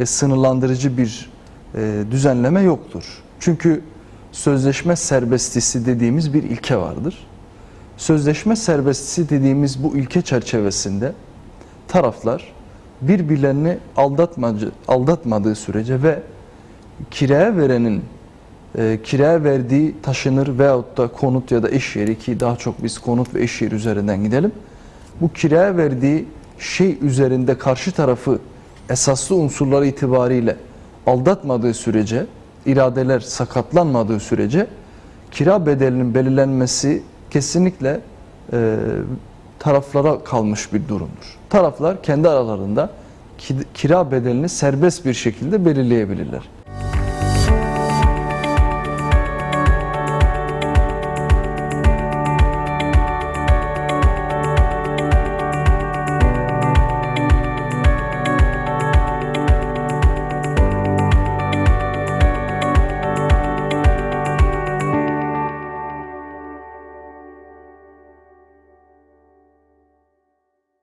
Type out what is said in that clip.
e, sınırlandırıcı bir e, düzenleme yoktur. Çünkü sözleşme serbestisi dediğimiz bir ilke vardır. Sözleşme serbestisi dediğimiz bu ilke çerçevesinde taraflar birbirlerini aldatmadığı sürece ve kiraya verenin e, kiraya verdiği taşınır veyahut da konut ya da eş yeri ki daha çok biz konut ve eş yeri üzerinden gidelim. Bu kiraya verdiği şey üzerinde karşı tarafı esaslı unsurları itibariyle aldatmadığı sürece, iradeler sakatlanmadığı sürece kira bedelinin belirlenmesi kesinlikle e, taraflara kalmış bir durumdur. Taraflar kendi aralarında ki- kira bedelini serbest bir şekilde belirleyebilirler.